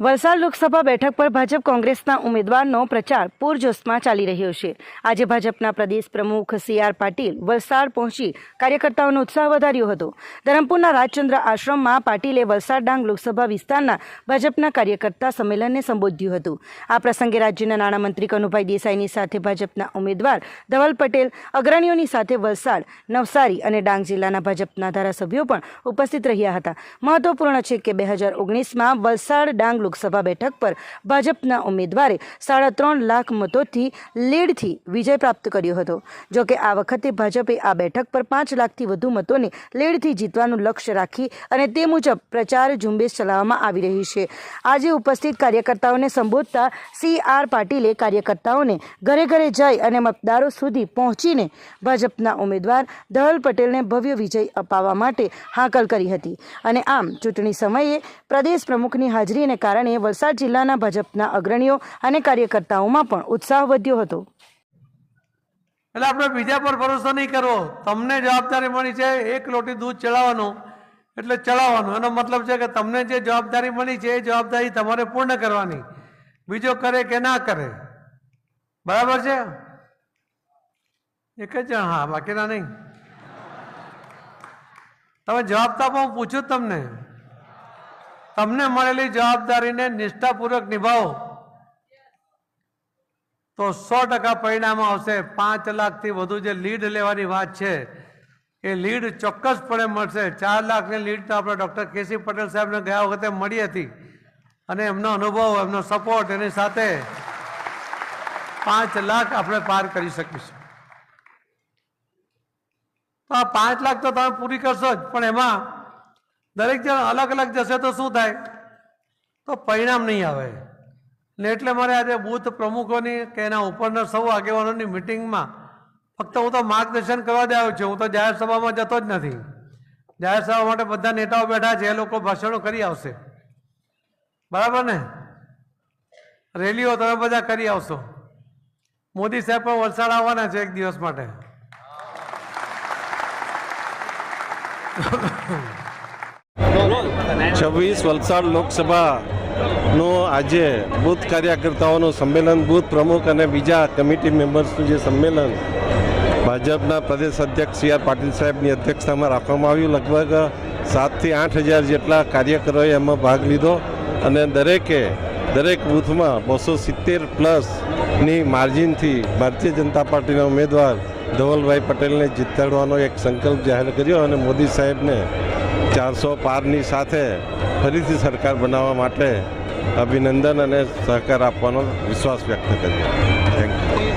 વલસાડ લોકસભા બેઠક પર ભાજપ કોંગ્રેસના ઉમેદવારનો પ્રચાર પૂરજોશમાં ચાલી રહ્યો છે. આજે ભાજપના પ્રદેશ પ્રમુખ સી આર પાટીલ વલસાડ પહોંચી કાર્યકર્તાઓનો ઉત્સાહ વધાર્યો હતો. ધરમપુરના રાજચંદ્ર આશ્રમમાં પાટીલે વલસાડ ડાંગ લોકસભા વિસ્તારના ભાજપના કાર્યકર્તા સંમેલનને સંબોધ્યું હતું. આ પ્રસંગે રાજ્યના નાણામંત્રી કનુભાઈ દેસાઈની સાથે ભાજપના ઉમેદવાર ધવલ પટેલ, અગ્રણીઓની સાથે વલસાડ, નવસારી અને ડાંગ જિલ્લાના ભાજપના ધારાસભ્યો પણ ઉપસ્થિત રહ્યા હતા. મહત્વપૂર્ણ છે કે બે હજાર ઓગણીસમાં વલસાડ ડાંગ લોકસભા બેઠક પર ભાજપના ઉમેદવારે સાડા ત્રણ લાખ મતોથી લીડથી વિજય પ્રાપ્ત કર્યો હતો. જો કે આ વખતે ભાજપે આ બેઠક પર પાંચ લાખથી વધુ મતોને લીડથી જીતવાનું લક્ષ્ય રાખી અને તે મુજબ પ્રચાર ઝુંબેશ ચલાવવામાં આવી રહી છે. આજે ઉપસ્થિત કાર્યકર્તાઓને સંબોધતા સી આર પાટીલે કાર્યકર્તાઓને ઘરે ઘરે જઈ અને મતદારો સુધી પહોંચીને ભાજપના ઉમેદવાર ધવલ પટેલને ભવ્ય વિજય અપાવવા માટે હાકલ કરી હતી. અને આમ ચૂંટણી સમયે પ્રદેશ પ્રમુખની હાજરીને કારણે વલસાડ જિલ્લાના ભાજપના અગ્રણીઓ અને કાર્યકર્તાઓમાં પણ ઉત્સાહ વધ્યો હતો. એટલે આપણે બીજા પર ભરોસો નહીં કરવો. તમને જવાબદારી મળી છે એક લોટી દૂધ ચડાવવાનું. એટલે ચડાવવાનું. એનો મતલબ છે કે તમને જે જવાબદારી મળી છે એ જવાબદારી તમારે પૂર્ણ કરવાની. બીજો કરે કે ના કરે. બરાબર છે? એક જ જણ. હા બાકીના નહીં. તમે જવાબ તો આપો, હું પૂછું તમને. તમને મળેલી જવાબદારીને નિષ્ઠાપૂર્વક નિભાવો. તો સો ટકા પરિણામ આવશે. પાંચ લાખથી વધુ જે લીડ લેવાની વાત છે, એ લીડ ચોક્કસપણે મળશે. ચાર લાખની લીડ તો આપણે ડૉક્ટર કેસી પટેલ સાહેબને ગયા વખતે મળી હતી. અને એમનો અનુભવ, એમનો સપોર્ટ એની સાથે પાંચ લાખ આપણે પાર કરી શકીશું. તો આ પાંચ લાખ તો તમે પૂરી કરશો જ, પણ એમાં દરેક જણ અલગ અલગ જશે તો શું થાય? તો પરિણામ નહીં આવે. ને એટલે મારે આજે બૂથ પ્રમુખોની કે એના ઉપરના સૌ આગેવાનોની મિટિંગમાં ફક્ત હું તો માર્ગદર્શન કરવા જ છું. હું તો જાહેર સભામાં જતો જ નથી. જાહેર સભા માટે બધા નેતાઓ બેઠા છે, એ લોકો ભાષણો કરી આવશે. બરાબર ને? રેલીઓ તમે બધા કરી આવશો. મોદી સાહેબ પણ વલસાડ આવવાના છે એક દિવસ માટે. છવ્વીસ વલસાડ લોકસભાનો આજે બૂથ કાર્યકર્તાઓનું સંમેલન, બૂથ પ્રમુખ અને બીજા કમિટી મેમ્બર્સનું જે સંમેલન ભાજપના પ્રદેશ અધ્યક્ષ સી આર પાટીલ સાહેબની અધ્યક્ષતામાં રાખવામાં આવ્યું. લગભગ સાતથી આઠ હજાર જેટલા કાર્યકરોએ એમાં ભાગ લીધો અને દરેકે, દરેક બૂથમાં બસો સિત્તેર પ્લસની માર્જિનથી ભારતીય જનતા પાર્ટીના ઉમેદવાર ધવલભાઈ પટેલને જીતાડવાનો એક સંકલ્પ જાહેર કર્યો અને મોદી સાહેબને ચારસો પારની સાથે ફરીથી સરકાર બનાવવા માટે અભિનંદન અને સહકાર આપવાનો વિશ્વાસ વ્યક્ત કર્યો. Thank you